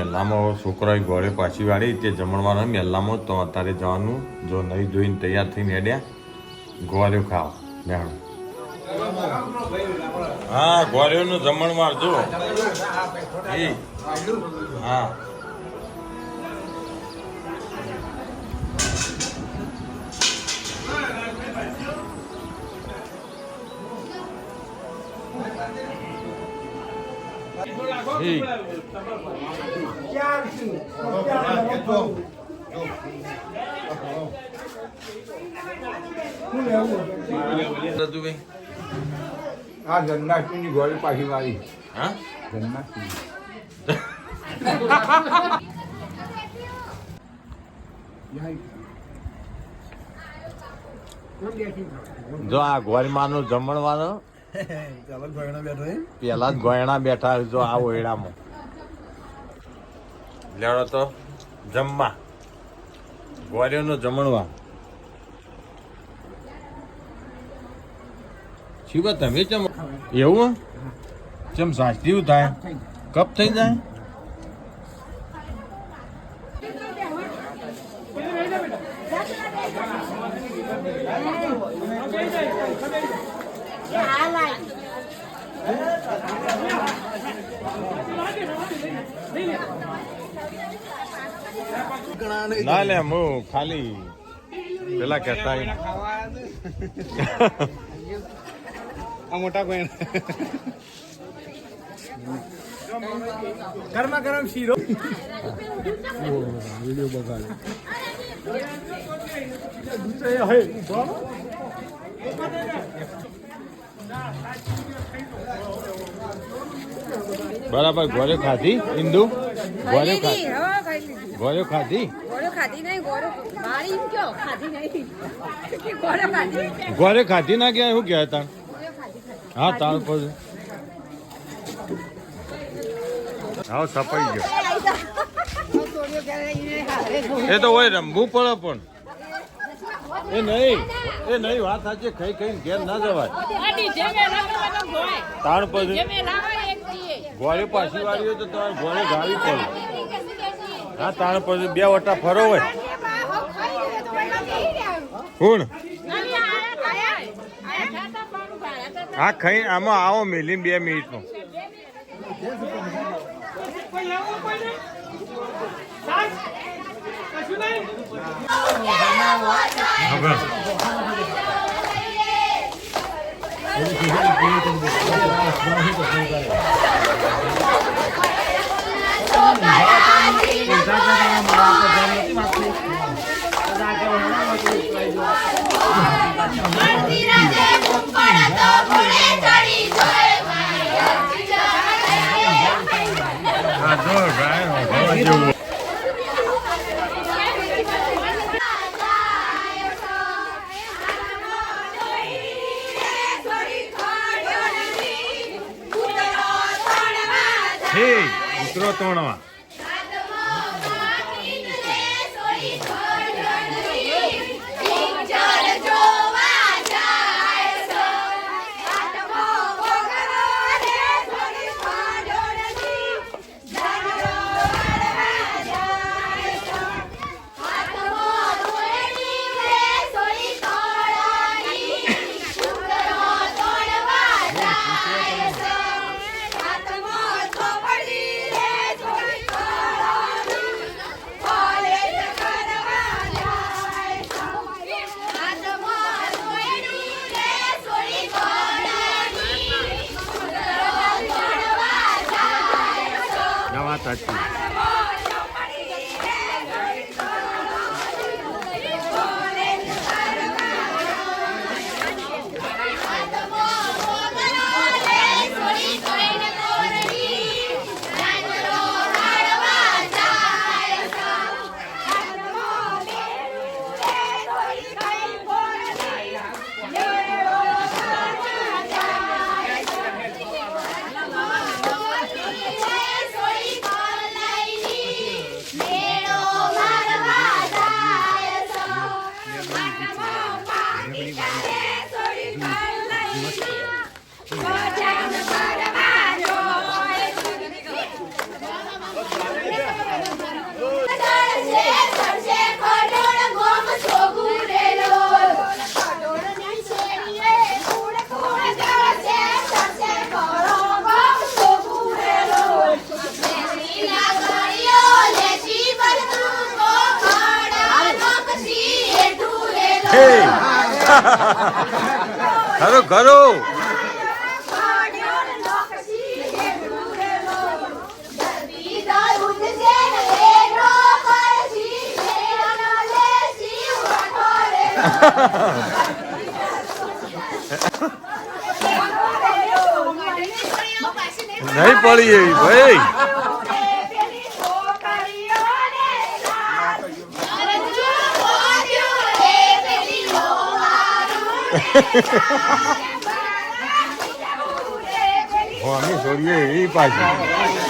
મહેલામાં છોકરાએ ઘોડે પાછી વાળી તે જમણવાર મહેલામાં તો અત્યારે જવાનું. જો નહીં જોઈને તૈયાર થઈને હેડ્યા, ગોળ્યો ખાવ મેળો હા, ગોળ્યોનું જમણવાર જો હા. રજુભાઈ આ જન્માષ્ટમીની ગોળી પાછી મારી હા? જન્માષ્ટમી. જો આ ગોળમાનું જમણવાનો પેલા જ ગોયણા બેઠા હજો જો આ ઓયડામાં લેવડો તો જમવા. ગોળીઓનું જમણવા. શિવા તમે ચમ એવું? ચમ સાચી થાય? કપ થઈ જાય? ના લે હું ખાલી પેલા કહેતા આ મોટા કોઈ ગરમા ગરમ શીરો. બરાબર ગોળ્યો ખાધી? ઇન્દુ ગોળ્યો ખાઈ લીધી, ખા હા, ખાઈ લીધી. ગોળ્યો ખાધી? ગોળો ખાધી નહીં ગોળો મારી એમ કયો? ખાધી ગોળો ખાધી ગોળ્યો ખાધી ના ગયા? શું કહેવાય તા ગોળો ખાધી ખાધી. હા તાર પર હા સપાઈ ગયો. એ તો હોય રમવું પડે પણ. એ નહીં એ નહીં વાત સાચી ખાઈ ખાઈને ઘેર ના જવાય. તાણ પછી ઘોડે પાછી વાળી હોય તો તમારે ઘોડે ગાવી પડે. હા તારે પછી બે વટા ફરો હોય. કોણ? હા ખાઈ આમાં આવો મેલી બે મિનિટનો. હા જો ગાય જેવું છે 座ってもらわ。ખરો નહીં પડી એવી ભાઈ. અમે છોડીએ એવી પાછી.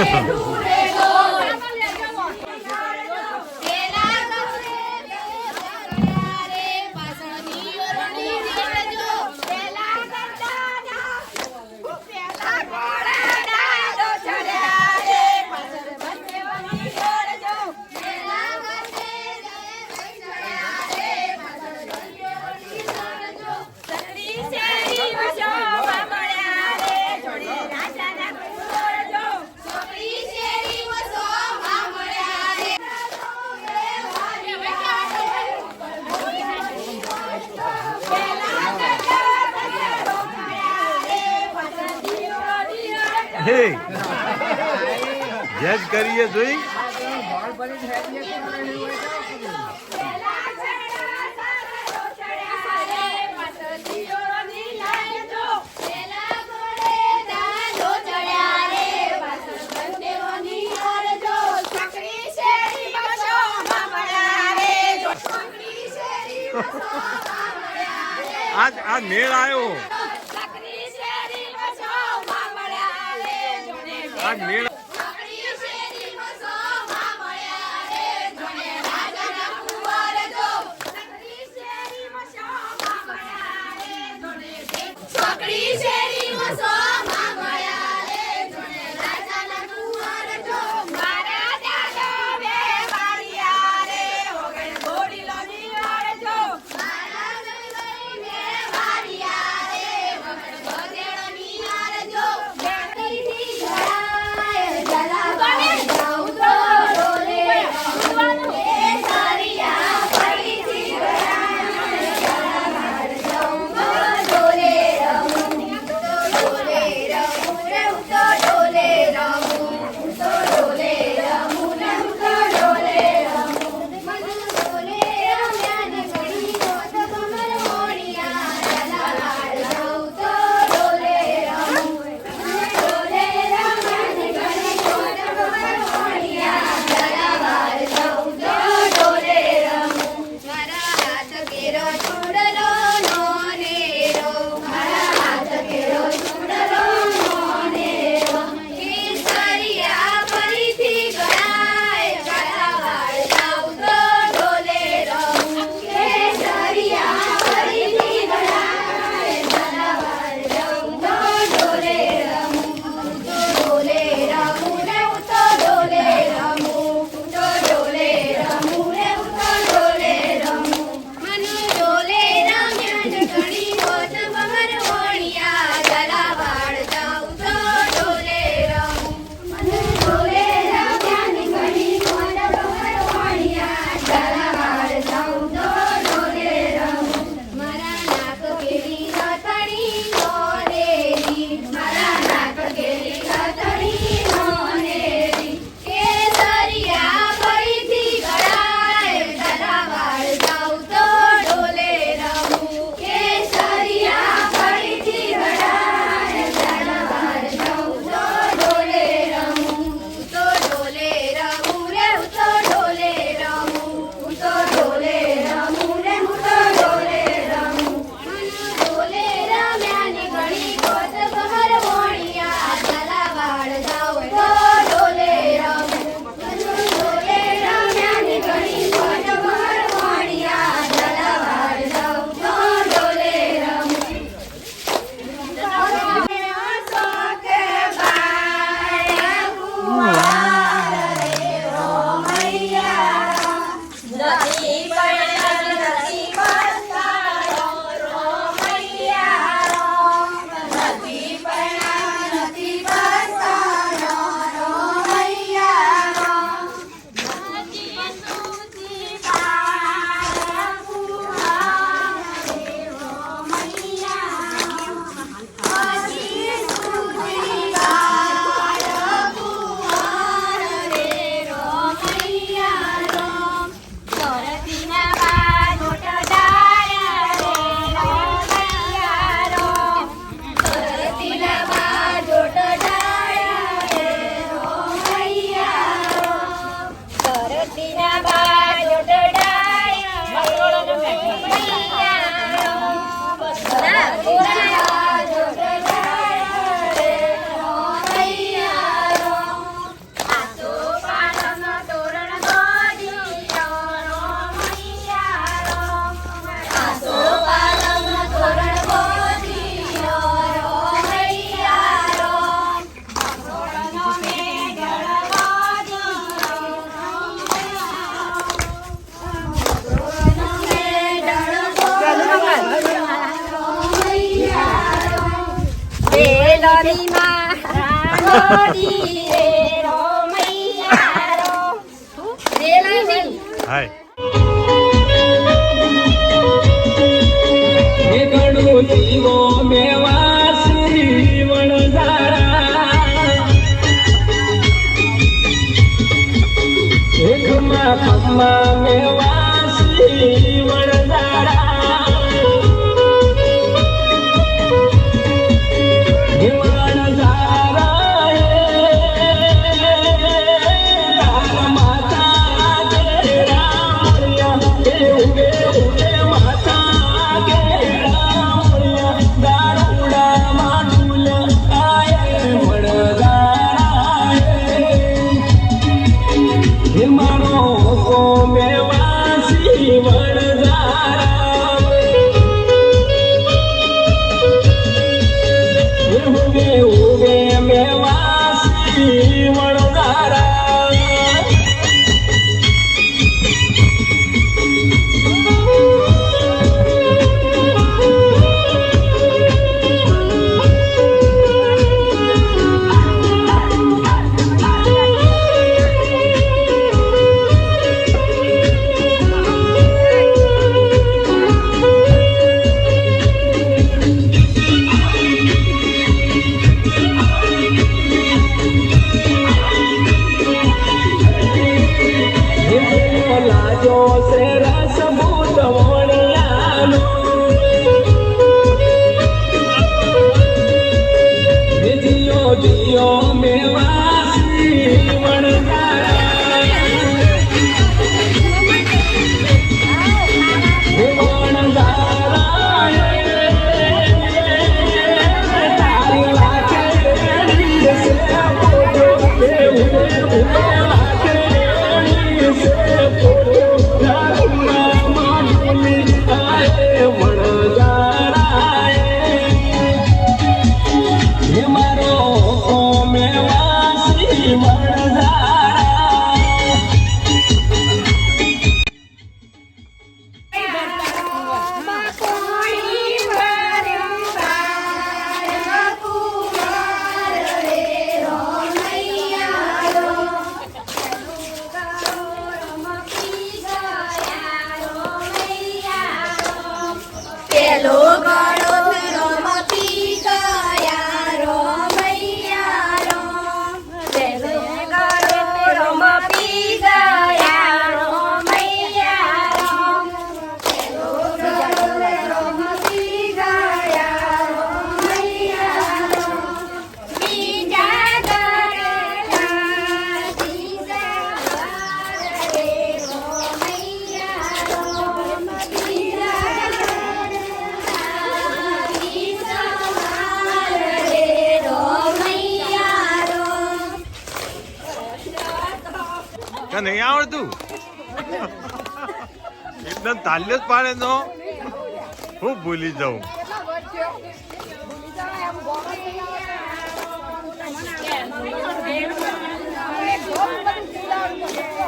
Yeah. Hey! જજ કરીએ જોઈ આ મેળ આવ્યો I'm nearly. રાંગોળી રે રોમૈયા રો. રેલાજી. મેવાસી કોણી તને નહીં આવડતું. એકદમ તાલ્યો જ પાડે તો હું ભૂલી જાઉં. Yeah.